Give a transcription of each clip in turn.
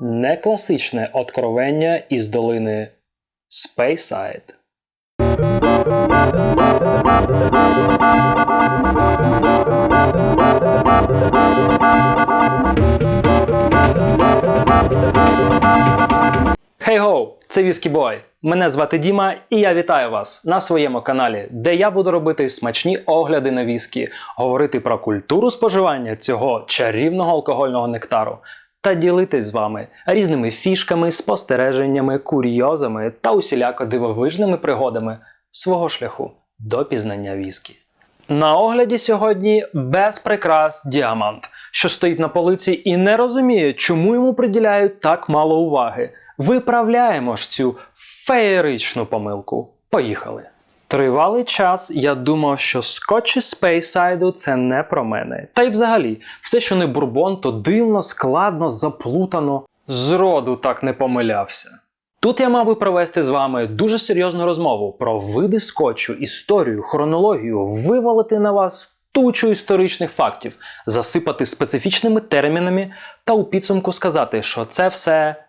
не класичне откровення із долини Speyside. Хей гоу, це Віскі Бой. Мене звати Діма, і я вітаю вас на своєму каналі, де я буду робити смачні огляди на віскі, говорити про культуру споживання цього чарівного алкогольного нектару та ділитись з вами різними фішками, спостереженнями, курйозами та усіляко дивовижними пригодами свого шляху до пізнання віскі. На огляді сьогодні без прикрас діамант, що стоїть на полиці і не розуміє, чому йому приділяють так мало уваги. Виправляємо ж цю феєричну помилку. Поїхали. Тривалий час я думав, що скотч із Спейсайду це не про мене. Та й взагалі, все, що не бурбон, то дивно, складно, заплутано. Зроду так не помилявся. Тут я мав би провести з вами дуже серйозну розмову про види скотчу, історію, хронологію, вивалити на вас тучу історичних фактів, засипати специфічними термінами та у підсумку сказати, що це все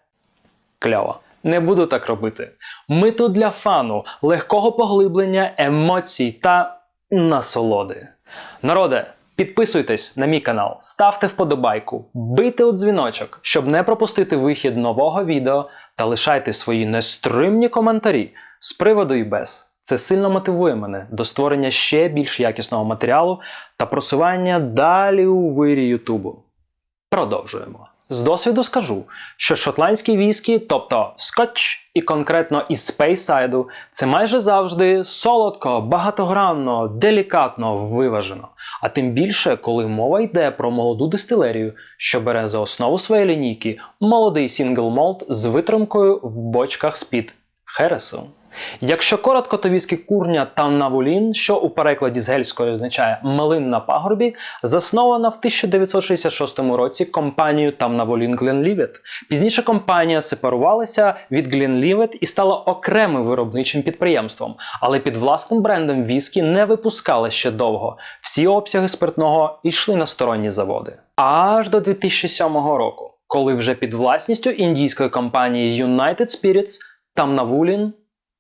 кльово. Не буду так робити. Ми тут для фану, легкого поглиблення, емоцій та насолоди. Народе, підписуйтесь на мій канал, ставте вподобайку, бийте у дзвіночок, щоб не пропустити вихід нового відео та лишайте свої нестримні коментарі з приводу і без. Це сильно мотивує мене до створення ще більш якісного матеріалу та просування далі у вирі Ютубу. Продовжуємо. З досвіду скажу, що шотландські віскі, тобто скотч і конкретно із спейсайду, це майже завжди солодко, багатогранно, делікатно виважено. А тим більше, коли мова йде про молоду дистилерію, що бере за основу своєї лінійки молодий сінгл молт з витримкою в бочках з-під Хересу. Якщо коротко, то віскі курня Тамнавулін, що у перекладі з гельської означає млин на пагорбі, заснована в 1966 році компанією Тамнавулін Glenlivet. Пізніше компанія сепарувалася від Glenlivet і стала окремим виробничим підприємством, але під власним брендом віскі не випускали ще довго. Всі обсяги спиртного йшли на сторонні заводи. Аж до 2007 року, коли вже під власністю індійської компанії United Spirits Тамнавулін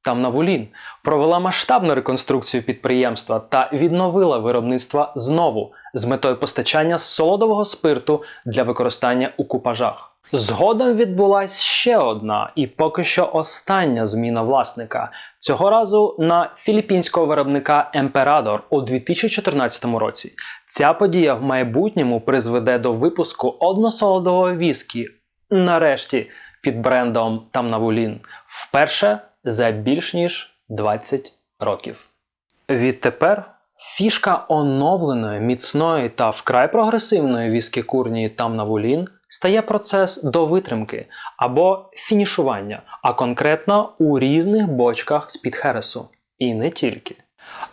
Тамнавулін провела масштабну реконструкцію підприємства та відновила виробництво знову з метою постачання солодового спирту для використання у купажах. Згодом відбулася ще одна і поки що остання зміна власника цього разу на філіппінського виробника Emperador у 2014 році. Ця подія в майбутньому призведе до випуску односолодового віскі, нарешті під брендом Тамнавулін, вперше за більш ніж 20 років. Відтепер фішка оновленої, міцної та вкрай прогресивної віскі курні Тамнавулін стає процес до витримки або фінішування, а конкретно у різних бочках з-під хересу. І не тільки.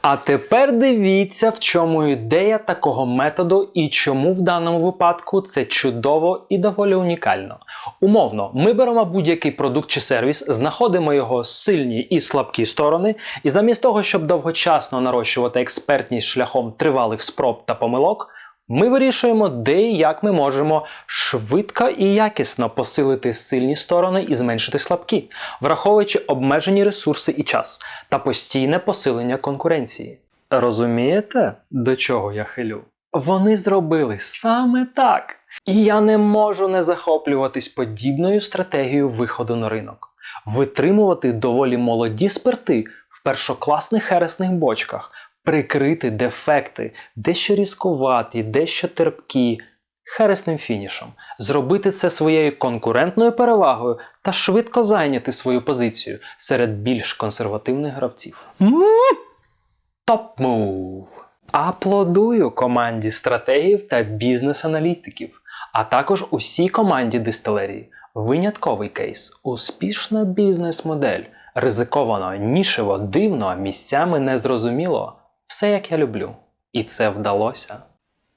А тепер дивіться, в чому ідея такого методу і чому в даному випадку це чудово і доволі унікально. Умовно, ми беремо будь-який продукт чи сервіс, знаходимо його сильні і слабкі сторони, і замість того, щоб довгочасно нарощувати експертність шляхом тривалих спроб та помилок. Ми вирішуємо, де і як ми можемо швидко і якісно посилити сильні сторони і зменшити слабкі, враховуючи обмежені ресурси і час та постійне посилення конкуренції. Розумієте, до чого я хилю? Вони зробили саме так. І я не можу не захоплюватись подібною стратегією виходу на ринок, витримувати доволі молоді спирти в першокласних хересних бочках прикрити дефекти, дещо різкуваті, дещо терпкі, хересним фінішом, зробити це своєю конкурентною перевагою та швидко зайняти свою позицію серед більш консервативних гравців. Топ мув! Аплодую команді стратегів та бізнес-аналітиків, а також усій команді дистилерії. Винятковий кейс, успішна бізнес-модель, ризиковано, нішево, дивно, місцями незрозуміло. Все як я люблю. І це вдалося.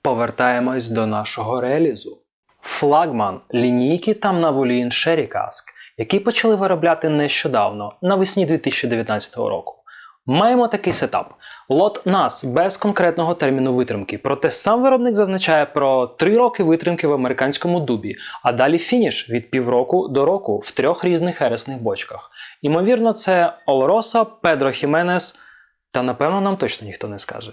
Повертаємось до нашого релізу. Флагман лінійки там на Sherry Cask, які почали виробляти нещодавно, навесні 2019 року. Маємо такий сетап. Лот нас без конкретного терміну витримки, проте сам виробник зазначає про 3 роки витримки в американському дубі, а далі фініш від півроку до року в трьох різних хересних бочках. Імовірно, це Олороса, Педро Хіменес, та напевно нам точно ніхто не скаже.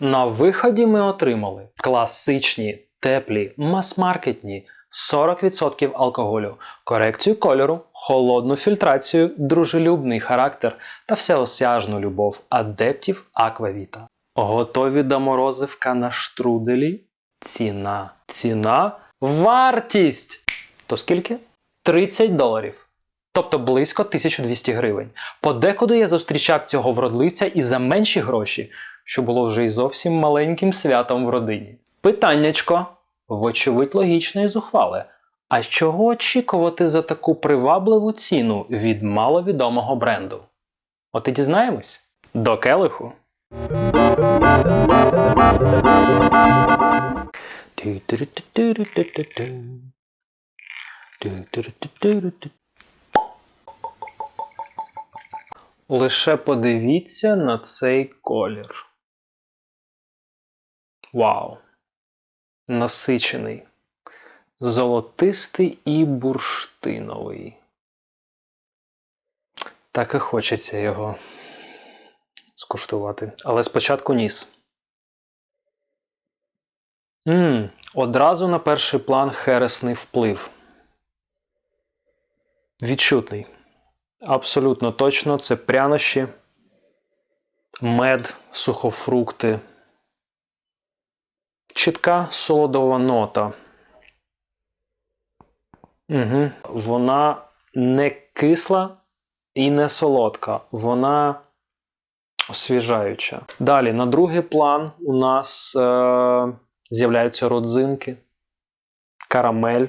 На виході ми отримали класичні, теплі, мас-маркетні 40% алкоголю, корекцію кольору, холодну фільтрацію, дружелюбний характер та всеосяжну любов адептів Аквавіта. Готові до морозивка на штруделі? Ціна. Ціна вартість. То скільки? 30 доларів. Тобто близько 1200 гривень. Подекуди я зустрічав цього вродливця і за менші гроші, що було вже й зовсім маленьким святом в родині. Питаннячко, вочевидь, логічне і зухвале. А чого очікувати за таку привабливу ціну від маловідомого бренду? От і дізнаємось. До келиху. Лише подивіться на цей колір. Вау! Насичений, золотистий і бурштиновий. Так і хочеться його скуштувати. Але спочатку ніс. Мм, одразу на перший план хересний вплив. Відчутний. Абсолютно точно це прянощі, мед, сухофрукти, чітка солодова нота. Угу. Вона не кисла і не солодка, вона освіжаюча. Далі, на другий план у нас е- з'являються родзинки, карамель,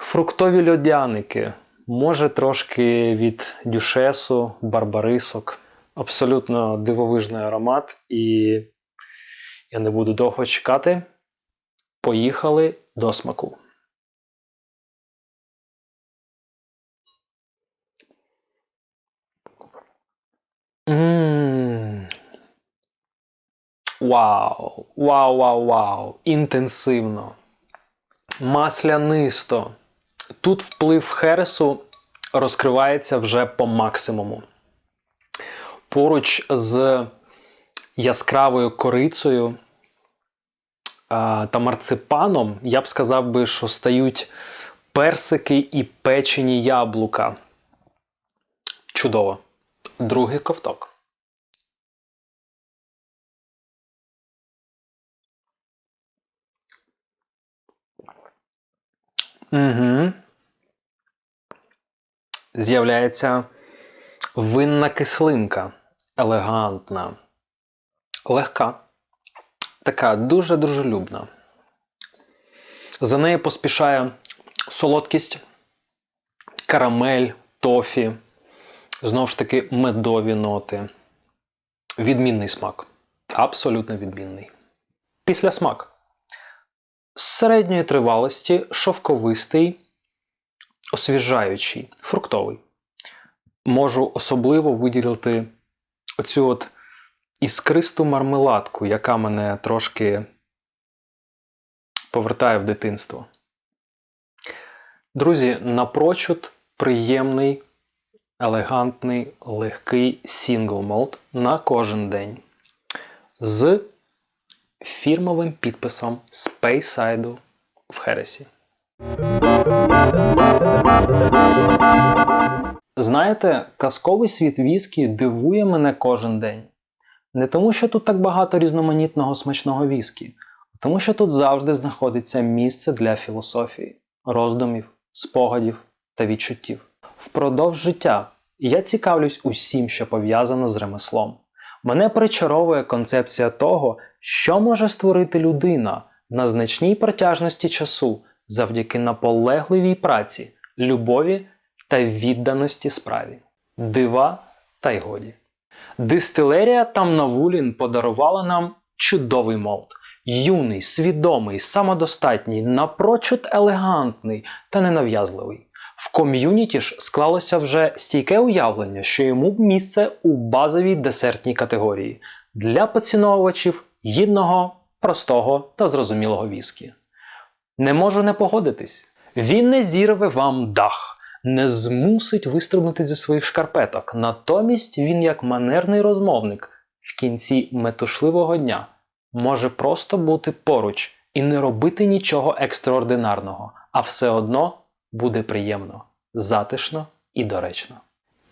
фруктові льодяники. Може, трошки від дюшесу, барбарисок. Абсолютно дивовижний аромат, і я не буду довго чекати. Поїхали до смаку. Ммм. Вау! Вау, вау, вау! Інтенсивно. Маслянисто. Тут вплив Хересу розкривається вже по максимуму. Поруч з яскравою корицею та марципаном, я б сказав би, що стають персики і печені яблука. Чудово. Другий ковток. Угу. З'являється винна кислинка. Елегантна, легка, така дуже дружелюбна. За нею поспішає солодкість, карамель, тофі, знову ж таки, медові ноти. Відмінний смак. Абсолютно відмінний. Після смак середньої тривалості, шовковистий, освіжаючий, фруктовий. Можу особливо виділити оцю от іскристу мармеладку, яка мене трошки повертає в дитинство. Друзі, напрочуд приємний, елегантний, легкий сінгл молд на кожен день. З фірмовим підписом Speyside в Хересі. Знаєте, казковий світ віскі дивує мене кожен день. Не тому, що тут так багато різноманітного смачного віскі, а тому, що тут завжди знаходиться місце для філософії, роздумів, спогадів та відчуттів. Впродовж життя я цікавлюсь усім, що пов'язано з ремеслом. Мене причаровує концепція того, що може створити людина на значній протяжності часу завдяки наполегливій праці, любові та відданості справі, дива та й годі. Дистилерія Тамнавулін подарувала нам чудовий молд. Юний, свідомий, самодостатній, напрочуд елегантний та ненав'язливий. В ком'юніті ж склалося вже стійке уявлення, що йому місце у базовій десертній категорії для поціновувачів гідного, простого та зрозумілого віскі. Не можу не погодитись. Він не зірве вам дах, не змусить вистрибнути зі своїх шкарпеток. Натомість він, як манерний розмовник, в кінці метушливого дня може просто бути поруч і не робити нічого екстраординарного, а все одно буде приємно, затишно і доречно.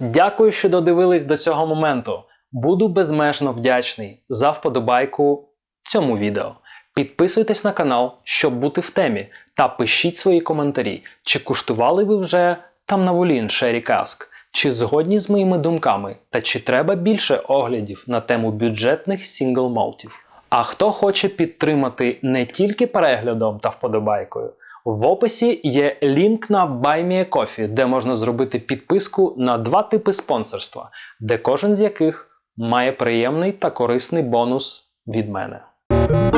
Дякую, що додивились до цього моменту. Буду безмежно вдячний за вподобайку цьому відео. Підписуйтесь на канал, щоб бути в темі, та пишіть свої коментарі, чи куштували ви вже там на волін Шері Каск, чи згодні з моїми думками, та чи треба більше оглядів на тему бюджетних сінгл молтів. А хто хоче підтримати не тільки переглядом та вподобайкою, в описі є лінк на Buy Me де можна зробити підписку на два типи спонсорства, де кожен з яких має приємний та корисний бонус від мене. Thank